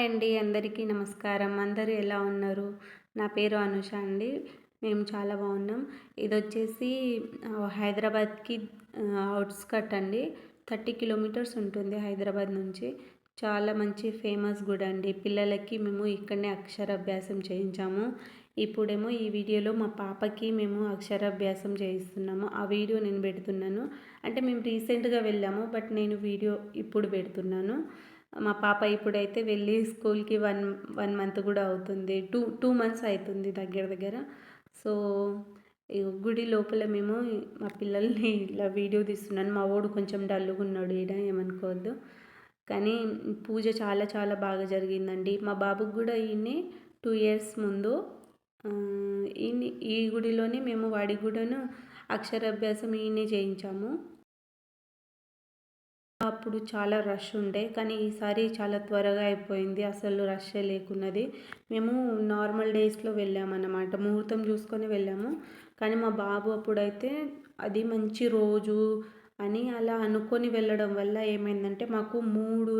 Hi అండి అందరికీ నమస్కారం. అందరూ ఎలా ఉన్నారు? నా పేరు అనుష అండి. మేము చాలా బాగున్నాం. ఇది వచ్చేసి హైదరాబాద్కి అవుట్స్కట్ అండి. థర్టీ కిలోమీటర్స్ ఉంటుంది హైదరాబాద్ నుంచి. చాలా మంచి ఫేమస్ గుడి అండి. పిల్లలకి మేము ఇక్కడనే అక్షరాభ్యాసం చేయించాము. ఇప్పుడేమో ఈ వీడియోలో మా పాపకి మేము అక్షరాభ్యాసం చేయిస్తున్నాము. ఆ వీడియో నేను పెడుతున్నాను. అంటే మేము రీసెంట్గా వెళ్ళాము బట్ నేను వీడియో ఇప్పుడు పెడుతున్నాను. మా పాప ఇప్పుడైతే వెళ్ళి స్కూల్కి వన్ వన్ మంత్ కూడా అవుతుంది. టూ టూ మంత్స్ అవుతుంది దగ్గర దగ్గర. సో గుడి లోపల మేము మా పిల్లల్ని ఇలా వీడియో తీస్తున్నాను. మా వాడు కొంచెం డల్లుగా ఉన్నాడు ఈడ ఏమనుకోవద్దు. కానీ పూజ చాలా చాలా బాగా జరిగిందండి. మా బాబుకి కూడా ఈయన్ని టూ ఇయర్స్ ముందు ఈ గుడిలోనే మేము వాడి కూడాను అక్షరాభ్యాసం ఈయనే చేయించాము. అప్పుడు చాలా రష్ ఉండే కానీ ఈసారి చాలా త్వరగా అయిపోయింది. అసలు రష్ లేకున్నది. మేము నార్మల్ డేస్లో వెళ్ళామన్నమాట. ముహూర్తం చూసుకొని వెళ్ళాము. కానీ మా బాబు అప్పుడైతే అది మంచి రోజు అని అలా అనుకొని వెళ్ళడం వల్ల ఏమైందంటే మాకు మూడు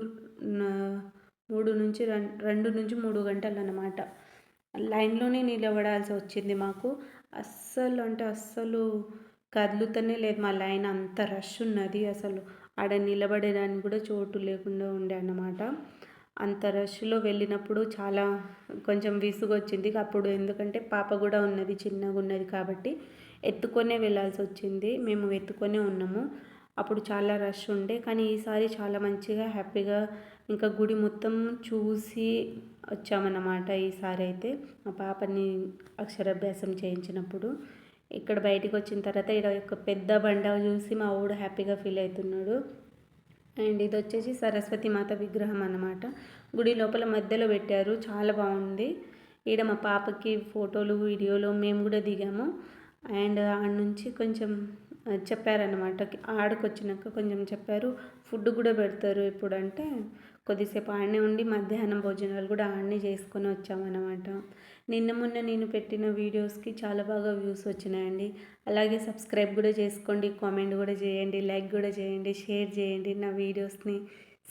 మూడు నుంచి రెండు నుంచి మూడు గంటలు అన్నమాట లైన్లోనే నిలబడాల్సి వచ్చింది మాకు. అస్సలు అంటే అస్సలు కదులుతూనే లేదు. మా లైన్ అంత రష్ ఉన్నది అసలు. ఆడ నిలబడడానికి కూడా చోటు లేకుండా ఉండే అన్నమాట. అంత రష్లో వెళ్ళినప్పుడు చాలా కొంచెం విసుగొచ్చింది. అప్పుడు ఎందుకంటే పాప కూడా ఉన్నది చిన్నగా ఉన్నది కాబట్టి ఎత్తుకొనే వెళ్ళాల్సి వచ్చింది మేము ఎత్తుకొనే ఉన్నాము. అప్పుడు చాలా రష్ ఉండే. కానీ ఈసారి చాలా మంచిగా హ్యాపీగా ఇంకా గుడి మొత్తం చూసి వచ్చామన్నమాట ఈసారి అయితే మా పాపని అక్షరాభ్యాసం చేయించినప్పుడు. ఇక్కడ బయటికి వచ్చిన తర్వాత ఇక్కడ ఒక పెద్ద బండ చూసి మా ఊడు హ్యాపీగా ఫీల్ అవుతున్నాడు. అండ్ ఇది వచ్చేసి సరస్వతి మాత విగ్రహం అన్నమాట. గుడి లోపల మధ్యలో పెట్టారు. చాలా బాగుంది. ఈడ మా పాపకి ఫోటోలు వీడియోలు మేము కూడా దిగాము. అండ్ ఆడ నుంచి కొంచెం చెప్పారనమాట ఆడకొచ్చినాక కొంచెం చెప్పారు. ఫుడ్ కూడా పెడతారు ఇప్పుడు అంటే కొద్దిసేపు ఆడనే ఉండి మధ్యాహ్నం భోజనాలు కూడా ఆడనే చేసుకొని వచ్చామన్నమాట. నిన్న మొన్న నేను పెట్టిన వీడియోస్కి చాలా బాగా వ్యూస్ వచ్చినాయండి. అలాగే సబ్స్క్రైబ్ కూడా చేసుకోండి కామెంట్ కూడా చేయండి లైక్ కూడా చేయండి షేర్ చేయండి నా వీడియోస్ని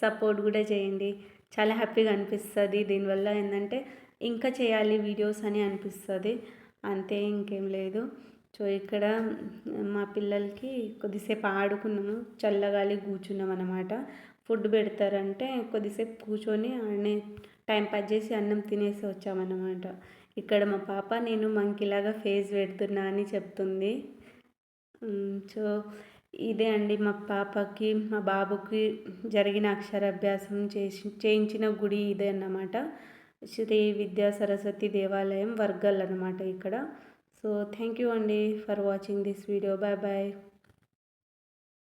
సపోర్ట్ కూడా చేయండి. చాలా హ్యాపీగా అనిపిస్తుంది. దీనివల్ల ఏంటంటే ఇంకా చేయాలి వీడియోస్ అని అనిపిస్తుంది. అంతే ఇంకేం లేదు. సో ఇక్కడ మా పిల్లలకి కొద్దిసేపు ఆడుకున్నాము చల్లగాలి కూర్చున్నాం అనమాట ఫుడ్ పెడతారంటే కొద్దిసేపు కూర్చొని ఆడనే టైం పాస్ చేసి అన్నం తినేసి వచ్చామన్నమాట ఇక్కడ మా పాప నేను మంకిలాగా ఫేస్ పెడుతున్నా అని చెప్తుంది. సో ఇదే అండి మా పాపకి మా బాబుకి జరిగిన అక్షరాభ్యాసం చేసి చేయించిన గుడి ఇదే అన్నమాట. శ్రీ విద్యా సరస్వతి దేవాలయం వర్గల్ అనమాట ఇక్కడ. సో థ్యాంక్ యూ అండి for watching this video bye bye